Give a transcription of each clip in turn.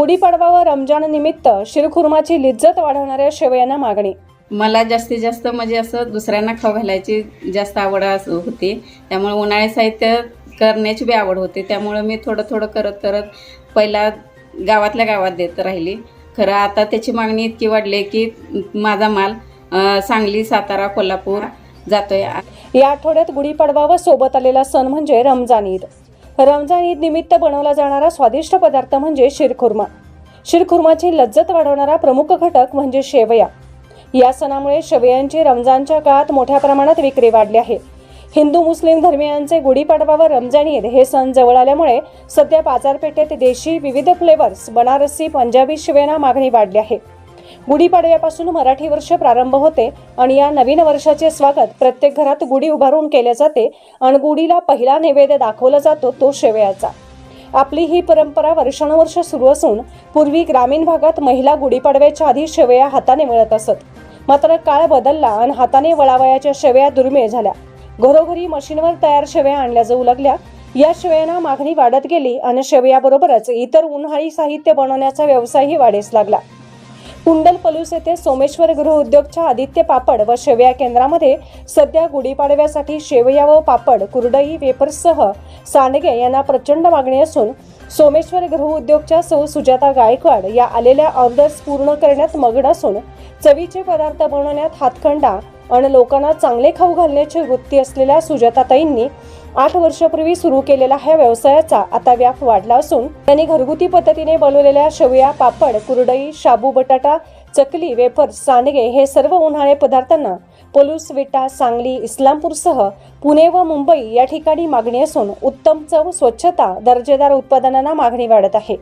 गुढीपाडवा व रमजान निमित्त शिरखुर्माची लिज्जत वाढवणाऱ्या शेवयांना मागणी. मला जास्तीत जास्त म्हणजे असं दुसऱ्यांना खाऊ घालायची जास्त आवड अस- होती. त्यामुळे उन्हाळी साहित्य करण्याची बी आवड होती. त्यामुळं मी थोडं थोडं करत करत पहिला गावातल्या गावात देत राहिली. खरं आता त्याची मागणी इतकी वाढली की माझा माल सांगली सातारा कोल्हापूर जातोय. या आठवड्यात गुढीपाडवा व सोबत आलेला सण म्हणजे रमजान ईद. रमजान ईद निमित्त बनवला जाणारा स्वादिष्ट पदार्थ म्हणजे शिरखुर्मा. शिरखुर्माची लज्जत वाढवणारा प्रमुख घटक म्हणजे शेवया. या सणामुळे शेवयांची रमजानच्या काळात मोठ्या प्रमाणात विक्री वाढली आहे. हिंदू मुस्लिम धर्मियांचे गुढीपाडवा व रमजान ईद हे सण जवळ आल्यामुळे सध्या बाजारपेठेत देशी विविध फ्लेवर्स बनारसी पंजाबी शिवेना मागणी वाढली आहे. गुढीपाडव्यापासून मराठी वर्ष प्रारंभ होते आणि या नवीन वर्षाचे स्वागत प्रत्येक घरात गुढी उभारून केले जाते आणि गुढीला पहिला नैवेद्य दाखवला जातो तो शेवयाचा. आपली ही परंपरा वर्षानुवर्ष सुरू असून पूर्वी ग्रामीण भागात महिला गुढीपाडव्याच्या आधी शेवया हाताने मिळत असत. मात्र काळ बदलला आणि हाताने वळावयाच्या शेवया दुर्मिळ झाल्या. घरोघरी मशीनवर तयार शेवया आणल्या जाऊ लागल्या या शेवयांना मागणी वाढत गेली आणि शेवयाबरोबरच इतर उन्हाळी साहित्य बनवण्याचा व्यवसायही वाढीस लागला. कुंडल पलूस येथे सोमेश्वर गृहउद्योगच्या आदित्य पापड व शेवया केंद्रामध्ये सध्या गुढीपाडव्यासाठी शेवया व पापड कुरडई वेपर्ससह सांडगे यांना प्रचंड मागणी असून सोमेश्वर गृहउद्योगच्या सौ सुजाता गायकवाड या आलेल्या ऑर्डर्स पूर्ण करण्यात मग्न असून चवीचे पदार्थ बनवण्यात हातखंडा आणि लोकांना चांगले खाऊ घालण्याची वृत्ती असलेल्या सुजाताताईंनी आठ वर्षापूर्वी सुरू केलेला ह्या व्यवसायाचा आता व्याप वाढला असून त्यांनी घरगुती पद्धतीने बनवलेल्या शेवया पापड कुरडई शाबू बटाटा चकली वेफर सांडगे हे सर्व उन्हाळे पदार्थांना पलूस विटा सांगली इस्लामपूरसह पुणे व मुंबई या ठिकाणी मागणी असून उत्तम चव स्वच्छता दर्जेदार उत्पादनांना मागणी वाढत आहे.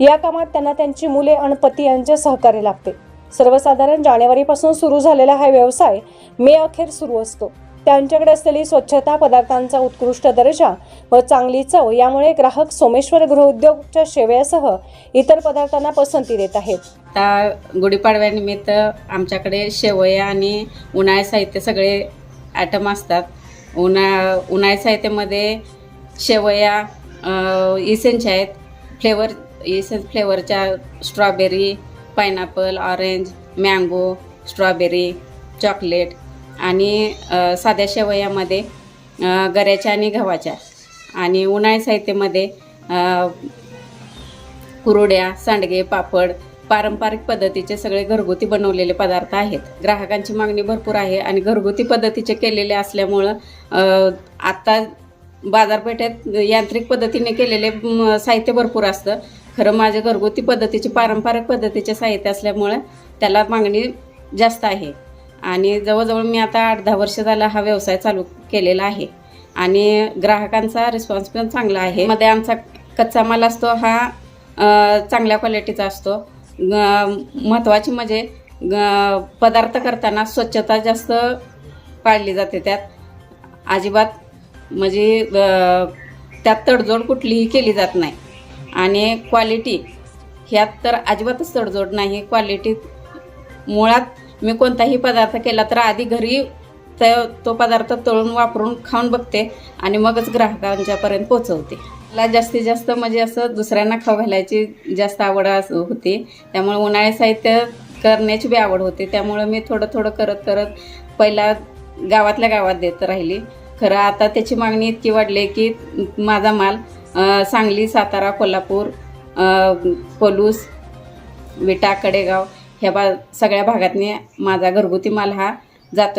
या कामात त्यांना त्यांची मुले आणि पती यांचे सहकार्य लागते. सर्वसाधारण जानेवारीपासून सुरू झालेला हा व्यवसाय मे अखेर सुरू असतो. त्यांच्याकडे असलेली स्वच्छता पदार्थांचा उत्कृष्ट दर्जा व चांगली चव यामुळे ग्राहक सोमेश्वर गृहउद्योगच्या शेवयासह इतर पदार्थांना पसंती देत आहेत. आता गुढीपाडव्यानिमित्त आमच्याकडे शेवया आणि उन्हाळी साहित्य सगळे ॲटम असतात. उन्हा उन्हाळी साहित्यामध्ये शेवया इसेन्स आहेत. Flavour essence फ्लेवरच्या strawberry pineapple orange mango strawberry chocolate आणि साध्या शेवयामध्ये गऱ्याच्या आणि गव्हाच्या आणि उन्हाळी साहित्यामध्ये अ, कुरड्या सांडगे पापड पारंपरिक पद्धतीचे सगळे घरगुती बनवलेले पदार्थ आहेत. ग्राहकांची मागणी भरपूर आहे आणि घरगुती पद्धतीचे केलेले असल्यामुळं आत्ता बाजारपेठेत यांत्रिक पद्धतीने केलेले साहित्य भरपूर असतं. खरं माझे घरगुती पद्धतीचे पारंपरिक पद्धतीचे साहित्य असल्यामुळं त्याला मागणी जास्त आहे. आणि जवळजवळ मी आता आठ दहा वर्ष झाला हा व्यवसाय चालू केलेला आहे. आणि ग्राहकांचा रिस्पॉन्स पण चांगला आहे. मध्ये आमचा कच्चा माल असतो हा चांगल्या क्वालिटीचा असतो. महत्त्वाची म्हणजे ग- पदार्थ करताना स्वच्छता जास्त पाळली जाते त्यात. अजिबात म्हणजे त्यात तडजोड कुठलीही केली जात नाही. आणि क्वालिटी ह्यात तर अजिबातच तडजोड नाही. क्वालिटी मुळात मी कोणताही पदार्थ केला तर आधी घरी त तो पदार्थ तळून वापरून खाऊन बघते आणि मगच ग्राहकांच्यापर्यंत पोचवते मला जास्तीत जास्त म्हणजे असं दुसऱ्यांना खाऊ घालायची जास्त आवड होती. त्यामुळे उन्हाळी साहित्य करण्याची बी आवड होती. त्यामुळं मी थोडं थोडं करत करत पहिला गावातल्या गावात देत राहिली. खरं आता त्याची मागणी इतकी वाढली की माझा माल सांगली सातारा कोल्हापूर पलूस विटा कडेगाव ह्या बा सगळ्या भागातनी माझा घरगुती माल हा जातो